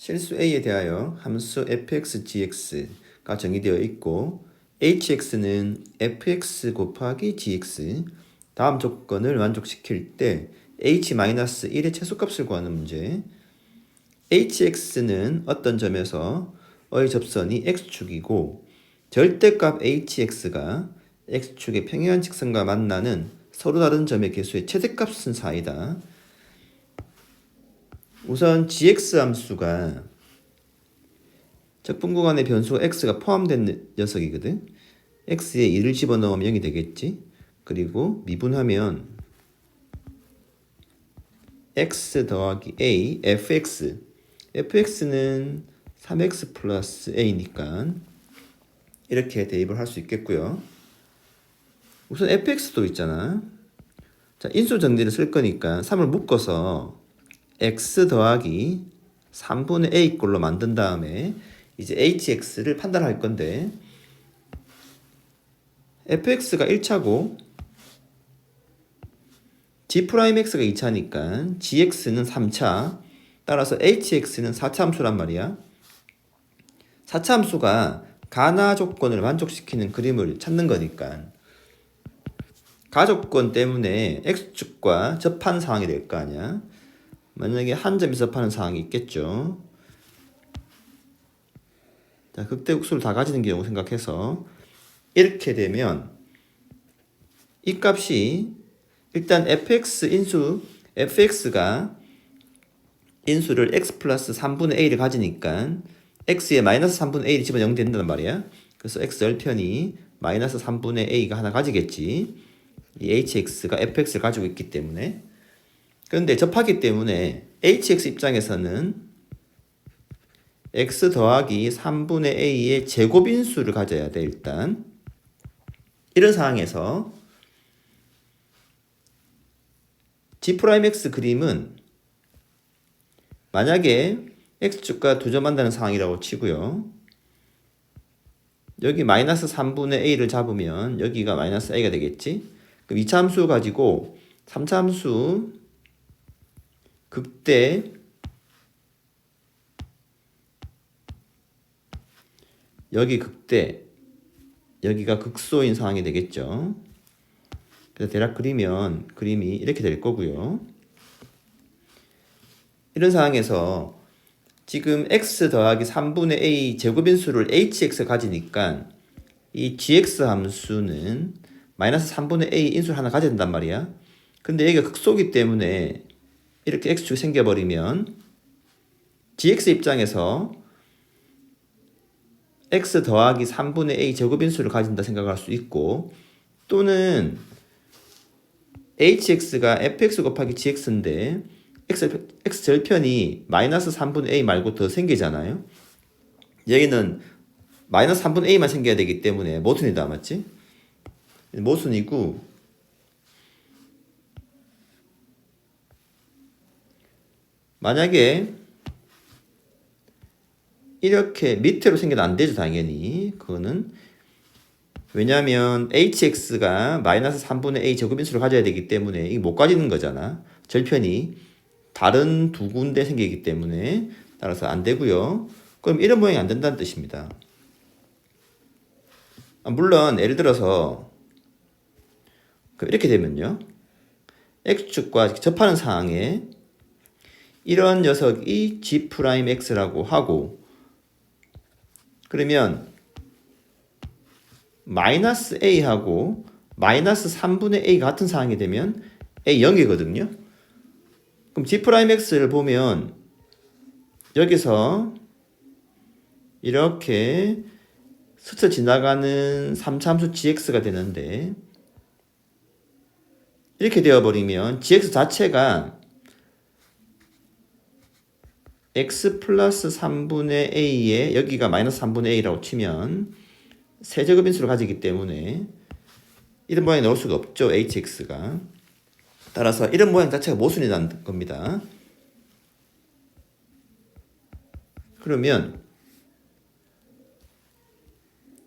실수 A에 대하여 함수 fx, gx가 정의되어 있고 hx는 fx 곱하기 gx. 다음 조건을 만족시킬 때 h-1의 최소값을 구하는 문제. hx는 어떤 점에서? 어의 접선이 x축이고 절대값 hx가 x축의 평행한 직선과 만나는 서로 다른 점의 개수의 최대값은 4이다. 우선 gx 함수가 적분 구간의 변수 x가 포함된 녀석이거든. x에 2를 집어넣으면 0이 되겠지. 그리고 미분하면 x 더하기 a fx fx는 3x 플러스 a니까 이렇게 대입을 할 수 있겠고요. 우선 fx도 있잖아. 자, 인수 정리를 쓸 거니까 3을 묶어서 x 더하기 3분의 a 꼴로 만든 다음에 이제 hx를 판단할 건데 fx가 1차고 g'x가 2차니까 gx는 3차 따라서 hx는 4차 함수란 말이야. 4차 함수가 가나 조건을 만족시키는 그림을 찾는 거니까 가조건 때문에 x축과 접한 상황이 될 거 아니야 만약에 한 점이 접하는 상황이 있겠죠 자, 극대 국수를 다 가지는 경우 생각해서 이렇게 되면 이 값이 일단 fx 인수 fx가 인수를 x 플러스 3분의 a를 가지니까 x에 마이너스 3분의 a를 집어 0 된단 말이야. 그래서 x 열편이 마이너스 3분의 a가 하나 가지겠지. 이 hx가 fx를 가지고 있기 때문에. 그런데 접하기 때문에 hx 입장에서는 x 더하기 3분의 a의 제곱인수를 가져야 돼 일단. 이런 상황에서 g'x 그림은 만약에 x축과 두점 한다는 상황이라고 치고요. 여기 마이너스 3분의 a를 잡으면 여기가 마이너스 a가 되겠지? 그럼 2차 함수 가지고 3차 함수 극대 여기 극대, 여기가 극소인 상황이 되겠죠. 그래서 대략 그리면 그림이 이렇게 될 거고요. 이런 상황에서 지금 x 더하기 3분의 a 제곱인 수를 hx 가지니까 이 gx 함수는 마이너스 3분의 a 인수를 하나 가져야 된단 말이야. 근데 여기가 극소기 때문에 이렇게 x축이 생겨버리면 gx 입장에서 x 더하기 3분의 a 제곱인수를 가진다 생각할 수 있고 또는 hx가 fx 곱하기 gx인데 x, x 절편이 마이너스 3분의 a 말고 더 생기잖아요. 여기는 마이너스 3분의 a만 생겨야 되기 때문에 모순이다 맞지? 모순이고 만약에 이렇게 밑으로 생겨도 안 되죠, 당연히. 그거는. 왜냐하면 hx가 마이너스 3분의 a 제곱인수를 가져야 되기 때문에 이게 못 가지는 거잖아. 절편이 다른 두 군데 생기기 때문에 따라서 안 되고요. 그럼 이런 모양이 안 된다는 뜻입니다. 아, 물론 예를 들어서 이렇게 되면요. x축과 접하는 상황에 이런 녀석이 g'x라고 하고 그러면 마이너스 a하고 마이너스 3분의 a 같은 상황이 되면 a 0이거든요. 그럼 g'x를 보면 여기서 이렇게 스쳐 지나가는 3참수 gx가 되는데 이렇게 되어버리면 gx 자체가 x 플러스 3분의 a에 여기가 마이너스 3분의 a라고 치면 세제곱인수를 가지기 때문에 이런 모양이 나올 수가 없죠. hx가. 따라서 이런 모양 자체가 모순이라는 겁니다. 그러면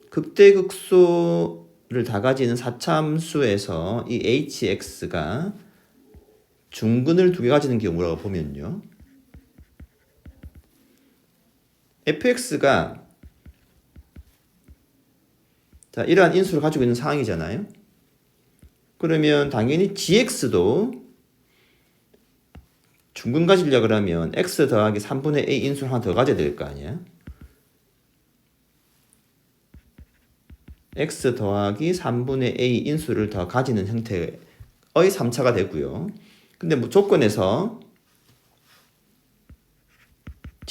극대극소를 다 가지는 사참수에서 이 hx가 중근을 두 개 가지는 경우라고 보면요. Fx가 자, 이러한 인수를 가지고 있는 상황이잖아요. 그러면 당연히 gx도 중근 가지려고 그러면 x 더하기 3분의 a 인수를 하나 더 가져야 될 거 아니야? x 더하기 3분의 a 인수를 더 가지는 형태의 3차가 되고요. 근데 뭐 조건에서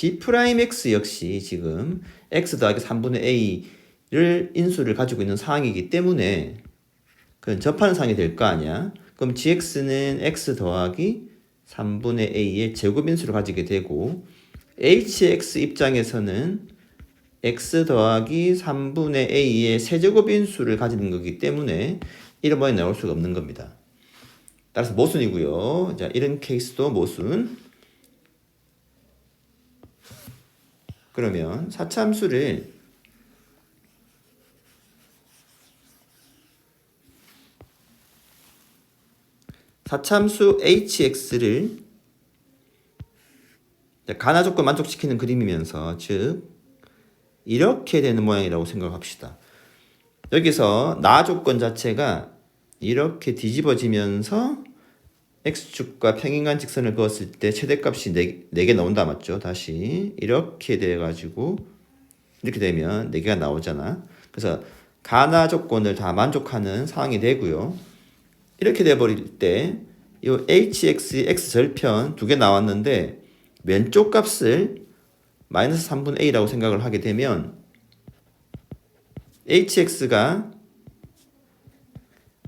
g'(x) 역시 지금 x 더하기 3분의 a를 인수를 가지고 있는 상황이기 때문에 그건 접하는 상황이 될 거 아니야. 그럼 gx는 x 더하기 3분의 a의 제곱 인수를 가지게 되고 hx 입장에서는 x 더하기 3분의 a의 세제곱 인수를 가지는 거기 때문에 이런 모양이 나올 수가 없는 겁니다. 따라서 모순이고요. 자, 이런 케이스도 모순. 그러면 사참수를 사참수 hx를 가나 조건 만족시키는 그림이면서 즉 이렇게 되는 모양이라고 생각합시다. 여기서 나 조건 자체가 이렇게 뒤집어지면서 x축과 평행간 직선을 그었을 때 최대값이 4, 4개 나온다 맞죠? 다시 이렇게 돼 가지고 이렇게 되면 4개가 나오잖아. 그래서 가나 조건을 다 만족하는 상황이 되고요. 이렇게 돼 버릴 때 이 hx x 절편 두 개 나왔는데 왼쪽 값을 마이너스 3분의 a라고 생각을 하게 되면 hx가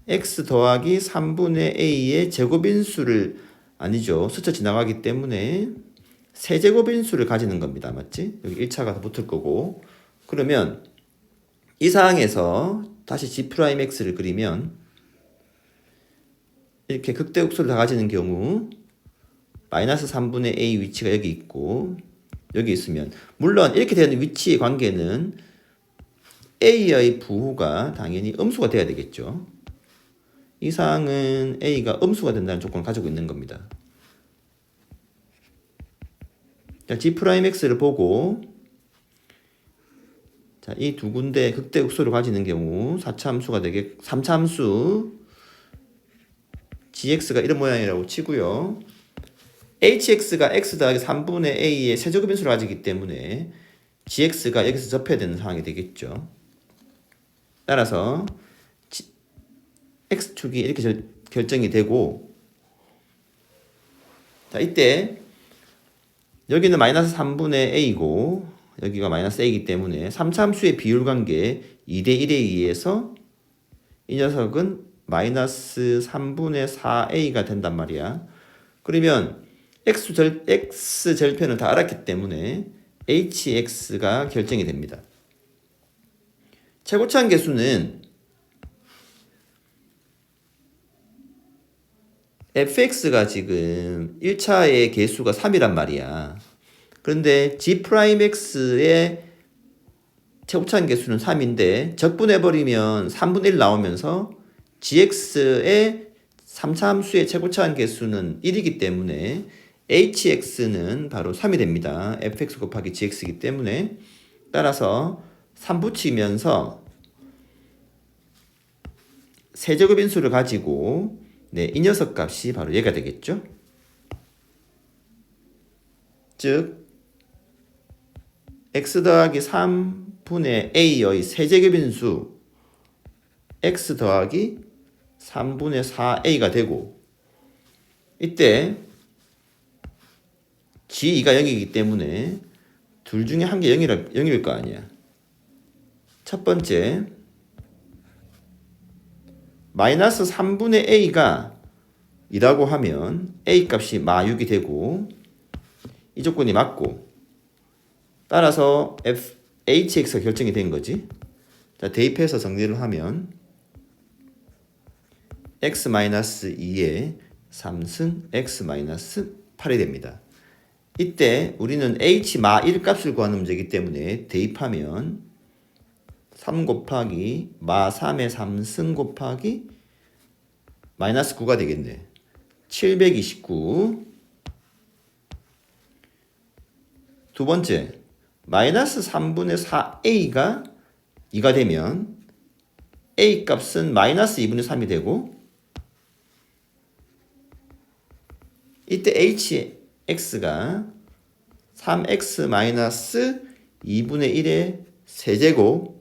x 더하기 3분의 a의 제곱인수를 아니죠. 스쳐 지나가기 때문에 세제곱인수를 가지는 겁니다. 맞지? 여기 1차가 더 붙을 거고 그러면 이 상황에서 다시 g'x를 그리면 이렇게 극대극소를 다 가지는 경우 마이너스 3분의 a 위치가 여기 있고 여기 있으면 물론 이렇게 되는 위치의 관계는 a의 부호가 당연히 음수가 돼야 되겠죠. 이 사항은 a가 음수가 된다는 조건을 가지고 있는 겁니다. 자, g'x를 보고 자, 이 두 군데 극대극소를 가지는 경우 4차함수가 되게 3차함수 gx가 이런 모양이라고 치고요. hx가 x 더하기 3분의 a의 세제곱 인수를 가지기 때문에 gx가 여기서 접해야 되는 상황이 되겠죠. 따라서 x축이 이렇게 절, 결정이 되고 자 이때 여기는 마이너스 3분의 a고 여기가 마이너스 a이기 때문에 3참수의 비율 관계 2대 1에 의해서 이 녀석은 마이너스 3분의 4a가 된단 말이야. 그러면 x절, x절편을 다 알았기 때문에 hx가 결정이 됩니다. 최고차항 계수는 fx가 지금 1차의 개수가 3이란 말이야. 그런데 g'x의 최고차항 개수는 3인데 적분해버리면 3분의 1 나오면서 gx의 3차 함수의 최고차항 개수는 1이기 때문에 hx는 바로 3이 됩니다. fx 곱하기 gx이기 때문에 따라서 3 붙이면서 세제곱인수를 가지고 네, 이 녀석 값이 바로 얘가 되겠죠. 즉 x 더하기 3분의 a의 세제곱 인수 x 더하기 3분의 4a가 되고 이때 g2가 0이기 때문에 둘 중에 한 개 0이라, 0일 거 아니야. 첫 번째 마이너스 3분의 a가 이라고 하면 a 값이 마6이 되고 이 조건이 맞고 따라서 f hx가 결정이 된 거지. 자, 대입해서 정리를 하면 x-2에 3승 x-8이 됩니다. 이때 우리는 h 마 1 값을 구하는 문제이기 때문에 대입하면 3 곱하기 마 3의 3승 곱하기 마이너스 9가 되겠네. 729. 두 번째, 마이너스 3분의 4a가 2가 되면 a 값은 마이너스 2분의 3이 되고 이때 hx가 3x 마이너스 2분의 1의 세제곱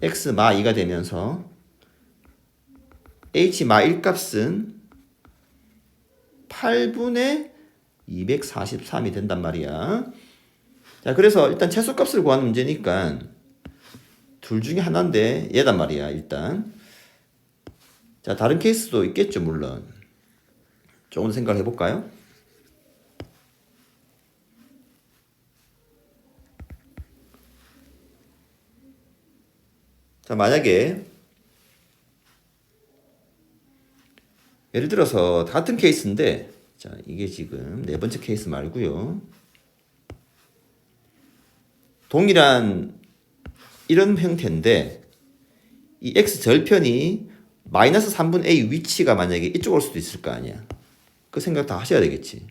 x 마 2가 되면서 h 마 1 값은 8분의 243이 된단 말이야. 자, 그래서 일단 최소값을 구하는 문제니까 둘 중에 하나인데 얘단 말이야, 일단. 자, 다른 케이스도 있겠죠, 물론. 조금 더 생각을 해볼까요? 자, 만약에 예를 들어서 같은 케이스인데 자, 이게 지금 네 번째 케이스 말고요. 동일한 이런 형태인데 이 x 절편이 마이너스 3분 a 위치가 만약에 이쪽 올 수도 있을 거 아니야. 그 생각 다 하셔야 되겠지.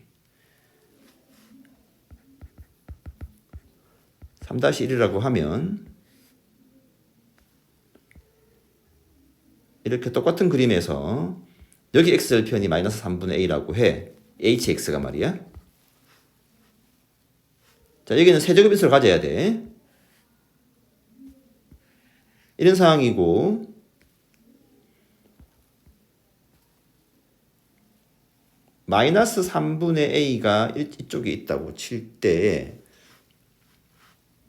3-1이라고 하면 이렇게 똑같은 그림에서 여기 x절편이 마이너스 3분의 a라고 해. hx가 말이야. 자, 여기는 세제곱 인수를 가져야 돼. 이런 상황이고 마이너스 3분의 a가 이- 이쪽에 있다고 칠 때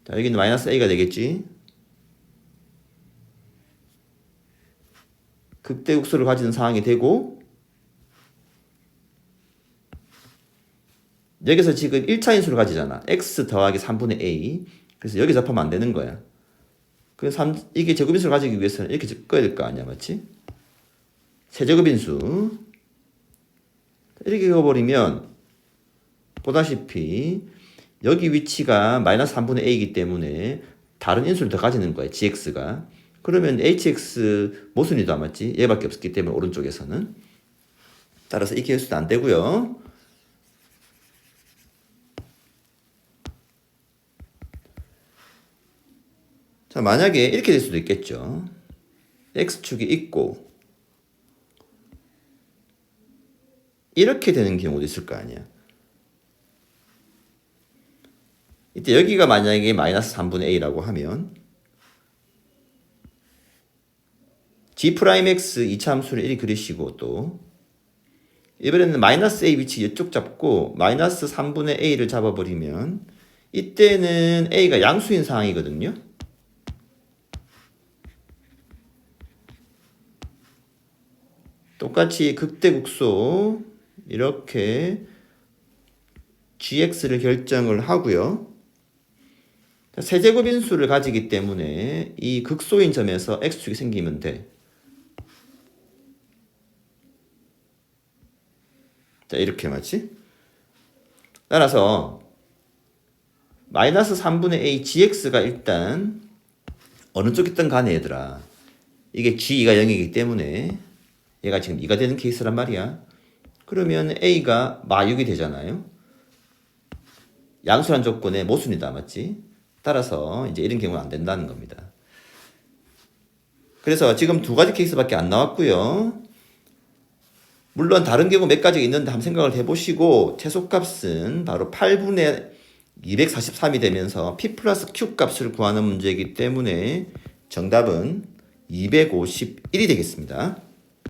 자, 여기는 마이너스 a가 되겠지. 극대국수를 가지는 상황이 되고 여기서 지금 1차 인수를 가지잖아. x 더하기 3분의 a. 그래서 여기 접하면 안 되는 거야. 그 3, 이게 제곱인수를 가지기 위해서는 이렇게 꺼야 될 거 아니야, 맞지? 세제곱인수. 이렇게 그어버리면 보다시피 여기 위치가 마이너스 3분의 a이기 때문에 다른 인수를 더 가지는 거야, gx가. 그러면 hx 모순이도 안 맞지? 얘밖에 없기 때문에 오른쪽에서는. 따라서 이 계수도 안 되고요. 자, 만약에 이렇게 될 수도 있겠죠. x축이 있고 이렇게 되는 경우도 있을 거 아니야. 이때 여기가 만약에 마이너스 3분의 a라고 하면 g 프라임 x 이차함수를 이리 그리시고 또 이번에는 마이너스 a 위치 이쪽 잡고 마이너스 3분의 a를 잡아버리면 이때는 a가 양수인 상황이거든요. 똑같이 극대국소 이렇게 gx를 결정을 하고요. 세제곱 인수를 가지기 때문에 이 극소인 점에서 x축이 생기면 돼. 자, 이렇게 맞지? 따라서 마이너스 3분의 a gx가 일단 어느 쪽 있든 간에 얘들아 이게 g가 0이기 때문에 얘가 지금 2가 되는 케이스란 말이야. 그러면 a가 마6이 되잖아요. 양수란 조건에 모순이다 맞지? 따라서 이제 이런 경우는 안 된다는 겁니다. 그래서 지금 두 가지 케이스밖에 안 나왔고요. 물론 다른 경우 몇 가지 있는데 한번 생각을 해보시고 최소값은 바로 8분의 243이 되면서 p 플러스 q 값을 구하는 문제이기 때문에 정답은 251이 되겠습니다.